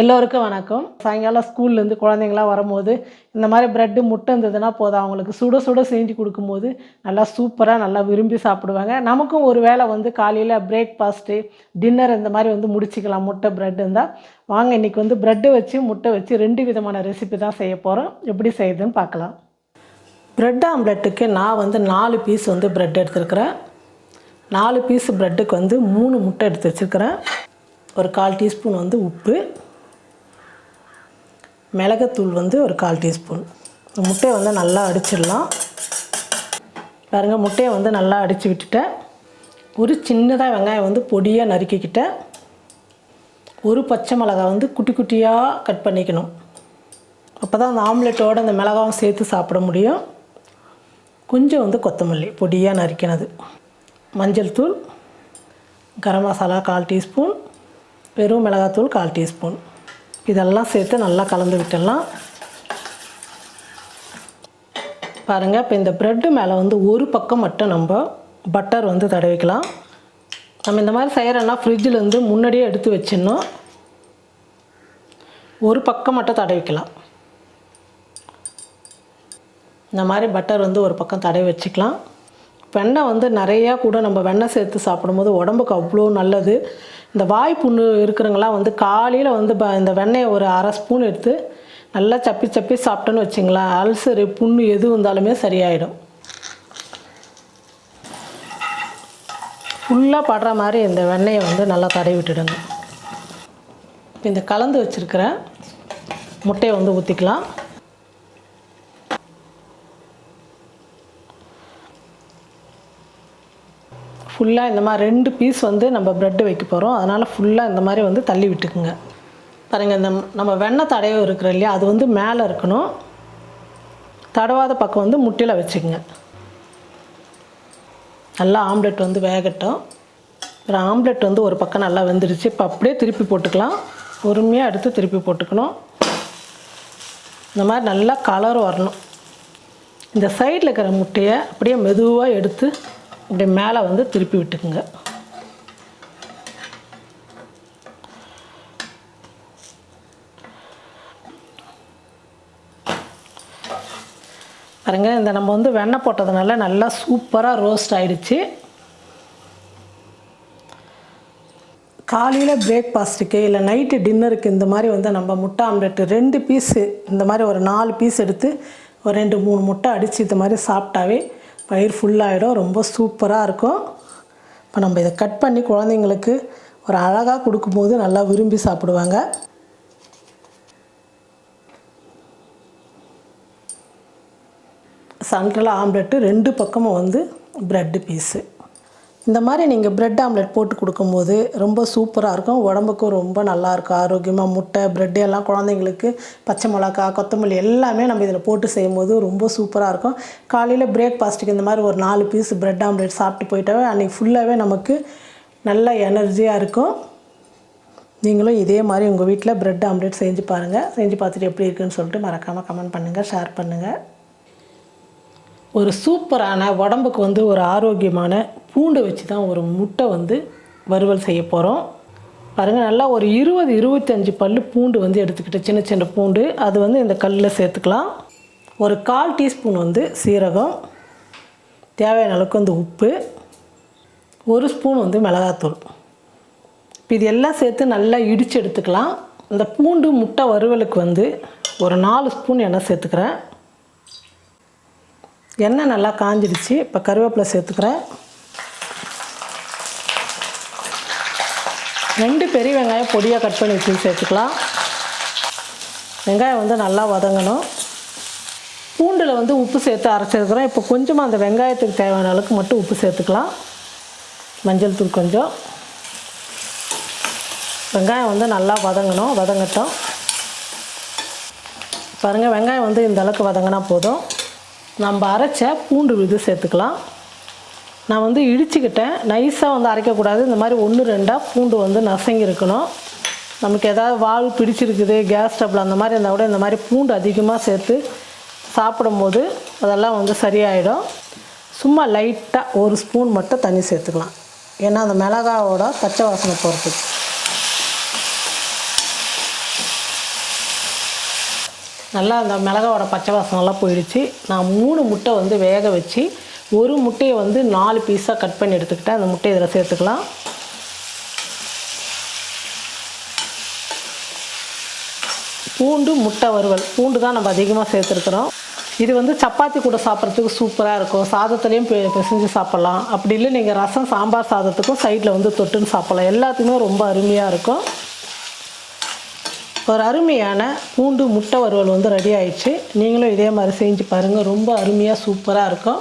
எல்லோருக்கும் வணக்கம். சாயங்காலம் ஸ்கூல்லேருந்து குழந்தைங்களாம் வரும்போது இந்த மாதிரி ப்ரெட்டு முட்டை இருந்ததுன்னா போதும். அவங்களுக்கு சுட சுட செஞ்சு கொடுக்கும்போது நல்லா சூப்பராக நல்லா விரும்பி சாப்பிடுவாங்க. நமக்கும் ஒரு வேளை வந்து காலையில் பிரேக்ஃபாஸ்ட்டு டின்னர் இந்த மாதிரி வந்து முடிச்சிக்கலாம். முட்டை ப்ரெட் இருந்தால் வாங்க இன்றைக்கி வந்து ப்ரெட்டு வச்சு முட்டை வச்சு ரெண்டு விதமான ரெசிபி தான் செய்ய போகிறோம் எப்படி செய்யுதுன்னு பார்க்கலாம். ப்ரெட் ஆம்லெட்டுக்கு நான் வந்து நாலு பீஸ் வந்து ப்ரெட் எடுத்துருக்கிறேன். நாலு பீஸ் ப்ரெட்டுக்கு வந்து மூணு முட்டை எடுத்து வச்சுருக்கிறேன். ஒரு கால் டீஸ்பூன் வந்து உப்பு. மிளகுத்தூள் வந்து ஒரு கால் டீஸ்பூன். முட்டையை வந்து நல்லா அடிச்சிடலாம். பாருங்கள் முட்டையை வந்து நல்லா அடித்து விட்டுட்டேன். ஒரு சின்னதாக வெங்காயம் வந்து பொடியாக நறுக்கிக்கிட்டேன். ஒரு பச்சை மிளகாய் வந்து குட்டி குட்டியாக கட் பண்ணிக்கணும். அப்போ தான் அந்த ஆம்லெட்டோடு அந்த மிளகாவும் சேர்த்து சாப்பிட முடியும். கொஞ்சம் வந்து கொத்தமல்லி பொடியாக நறுக்கினது. மஞ்சள் தூள் கரம் மசாலா கால் டீஸ்பூன் வெறும் மிளகாத்தூள் கால் டீஸ்பூன். இதெல்லாம் சேர்த்து நல்லா கலந்து விட்டுடலாம். பாருங்கள் இப்போ இந்த ப்ரெட்டு மேலே வந்து ஒரு பக்கம் மட்டும் நம்ம பட்டர் வந்து தடவிக்கலாம். நம்ம இந்த மாதிரி செய்கிறோன்னா ஃப்ரிட்ஜிலேருந்து முன்னாடியே எடுத்து வச்சிடணும். ஒரு பக்கம் மட்டும் தடவிக்கலாம். இந்த மாதிரி பட்டர் வந்து ஒரு பக்கம் தடவி வச்சுக்கலாம். வெண்ணெய் வந்து நிறையா கூட நம்ம வெண்ணெய் சேர்த்து சாப்பிடும்போது உடம்புக்கு அவ்வளோ நல்லது. இந்த வாய் புண்ணு இருக்கிறவங்களாம் வந்து காலையில் வந்து ப இந்த வெண்ணெயை ஒரு அரை ஸ்பூன் எடுத்து நல்லா சப்பி சப்பி சாப்பிட்டோன்னு வச்சிங்களேன். அல்சரு புண்ணு எது வந்தாலுமே சரியாயிடும். ஃபுல்லாக படுற மாதிரி இந்த வெண்ணெயை வந்து நல்லா தடவி விட்டுடுங்க. இந்த கலந்து வச்சுருக்கிற முட்டையை வந்து ஊற்றிக்கலாம் ஃபுல்லாக இந்த மாதிரி ரெண்டு பீஸ் வந்து நம்ம ப்ரெட்டு வைக்க போகிறோம் அதனால் ஃபுல்லாக இந்த மாதிரி வந்து தள்ளி விட்டுக்குங்க. பாருங்கள் இந்த நம்ம வெண்ணெய் தடவை இருக்கிற இல்லையா அது வந்து மேலே இருக்கணும். தடவாத பக்கம் வந்து முட்டையில் வச்சுக்கோங்க. நல்லா ஆம்லெட் வந்து வேகட்டும். அப்புறம் ஆம்லெட் வந்து ஒரு பக்கம் நல்லா வெந்துடுச்சு இப்போ அப்படியே திருப்பி போட்டுக்கலாம். பொறுமையாக எடுத்து திருப்பி போட்டுக்கணும். இந்த மாதிரி நல்லா கலர் வரணும். இந்த சைடில் இருக்கிற முட்டையை அப்படியே மெதுவாக எடுத்து இப்படி மேலே வந்து திருப்பி விட்டுக்குங்க. பாருங்க இந்த நம்ம வந்து வெண்ணெய் போட்டதுனால நல்லா சூப்பராக ரோஸ்ட் ஆகிடுச்சு காலையில் பிரேக்ஃபாஸ்ட்டுக்கு இல்லை நைட்டு டின்னருக்கு இந்த மாதிரி வந்து நம்ம முட்டை ஆம்லெட்டு ரெண்டு பீஸு இந்த மாதிரி ஒரு நாலு பீஸ் எடுத்து ஒரு ரெண்டு மூணு முட்டை அடித்து இந்த மாதிரி சாப்பிட்டாவே பயிர் ஃபுல்லாகிடும் ரொம்ப சூப்பராக இருக்கும். இப்போ நம்ம இதை கட் பண்ணி குழந்தைங்களுக்கு ஒரு அழகாக கொடுக்கும்போது நல்லா விரும்பி சாப்பிடுவாங்க. சென்ட்ரல் ஆம்லெட்டு ரெண்டு பக்கமும் வந்து ப்ரெட்டு பீஸு இந்த மாதிரி நீங்கள் ப்ரெட் ஆம்லெட் போட்டு கொடுக்கும்போது ரொம்ப சூப்பராக இருக்கும். உடம்புக்கும் ரொம்ப நல்லாயிருக்கும் ஆரோக்கியமாக முட்டை ப்ரெட்டு எல்லாம் குழந்தைங்களுக்கு பச்சை மிளகா கொத்தமல்லி எல்லாமே நம்ம இதில் போட்டு செய்யும்போது ரொம்ப சூப்பராக இருக்கும். காலையில் பிரேக்ஃபாஸ்ட்டுக்கு இந்த மாதிரி ஒரு நாலு பீஸ் ப்ரெட் ஆம்லெட் சாப்பிட்டு போயிட்டாவே அன்றைக்கி ஃபுல்லாகவே நமக்கு நல்ல எனர்ஜியாக இருக்கும். நீங்களும் இதே மாதிரி உங்கள் வீட்டில் ப்ரெட் ஆம்லெட் செஞ்சு பாருங்கள் செஞ்சு பார்த்துட்டு எப்படி இருக்குன்னு சொல்லிட்டு மறக்காமல் கமெண்ட் பண்ணுங்கள் ஷேர் பண்ணுங்கள் ஒரு சூப்பரான உடம்புக்கு வந்து ஒரு ஆரோக்கியமான பூண்டு வச்சு தான் ஒரு முட்டை வந்து வறுவல் செய்ய போகிறோம் பாருங்கள் நல்லா ஒரு இருபது இருபத்தஞ்சி பல் பூண்டு வந்து எடுத்துக்கிட்டு சின்ன சின்ன பூண்டு அது வந்து இந்த கல்லில் சேர்த்துக்கலாம். ஒரு கால் டீஸ்பூன் வந்து சீரகம் தேவையான அளவுக்கு வந்து உப்பு ஒரு ஸ்பூன் வந்து மிளகாத்தூள். இப்போ இது எல்லாம் சேர்த்து நல்லா இடித்து எடுத்துக்கலாம். இந்த பூண்டு முட்டை வறுவலுக்கு வந்து ஒரு நாலு ஸ்பூன் எண்ணெய் சேர்த்துக்கிறேன். எண்ணெய் நல்லா காஞ்சிடுச்சு. இப்போ கருவேப்பிலை சேர்த்துக்கிறேன். ரெண்டு பெரிய வெங்காயம் பொடியாக கட் பண்ணி வச்சு சேர்த்துக்கலாம். வெங்காயம் வந்து நல்லா வதங்கணும். பூண்டில் வந்து உப்பு சேர்த்து அரைச்சிருக்கிறோம். இப்போ கொஞ்சமாக அந்த வெங்காயத்துக்கு தேவையான அளவுக்கு மட்டும் உப்பு சேர்த்துக்கலாம். மஞ்சள் தூள் கொஞ்சம். வெங்காயம் வந்து நல்லா வதங்கணும். வதங்கட்டும். பாருங்கள் வெங்காயம் வந்து இந்த அளவுக்கு வதங்கினா போதும். நம்ம அரைச்ச பூண்டு விழுது சேர்த்துக்கலாம். நான் வந்து இடிச்சுக்கிட்டேன். நைஸாக வந்து அரைக்கக்கூடாது. இந்த மாதிரி ஒன்று ரெண்டாக பூண்டு வந்து நசங்கி இருக்கணும் நமக்கு ஏதாவது வால் பிடிச்சிருக்குது கேஸ் ஸ்டப்பில் அந்த மாதிரி இருந்தால் கூட இந்த மாதிரி பூண்டு அதிகமாக சேர்த்து சாப்பிடும்போது அதெல்லாம் வந்து சரியாயிடும். சும்மா லைட்டாக ஒரு ஸ்பூன் மட்டும் தண்ணி சேர்த்துக்கலாம். ஏன்னா அந்த மிளகாவோட பச்சை வாசனை போகிறதுக்கு நல்லா அந்த மிளகாவோட பச்சை வாசனெல்லாம் போயிடுச்சு. நான் மூணு முட்டை வந்து வேக வச்சு ஒரு முட்டையை வந்து நாலு பீஸாக கட் பண்ணி எடுத்துக்கிட்டேன். அந்த முட்டையை இதில் சேர்த்துக்கலாம். பூண்டு முட்டை வறுவல். பூண்டு தான் நம்ம அதிகமாக சேர்த்துருக்குறோம். இது வந்து சப்பாத்தி கூட சாப்பிட்றதுக்கு சூப்பராக இருக்கும். சாதத்துலேயும் பெ பிசைஞ்சு சாப்பிட்லாம். அப்படி இல்லை நீங்கள் ரசம் சாம்பார் சாதத்துக்கும் சைடில் வந்து தொட்டுன்னு சாப்பிட்லாம். எல்லாத்துக்குமே ரொம்ப அருமையாக இருக்கும். ஒரு அருமையான பூண்டு முட்டை வறுவல் வந்து ரெடி ஆயிடுச்சு. நீங்களும் இதே மாதிரி செஞ்சு பாருங்கள் ரொம்ப அருமையாக சூப்பராக இருக்கும்.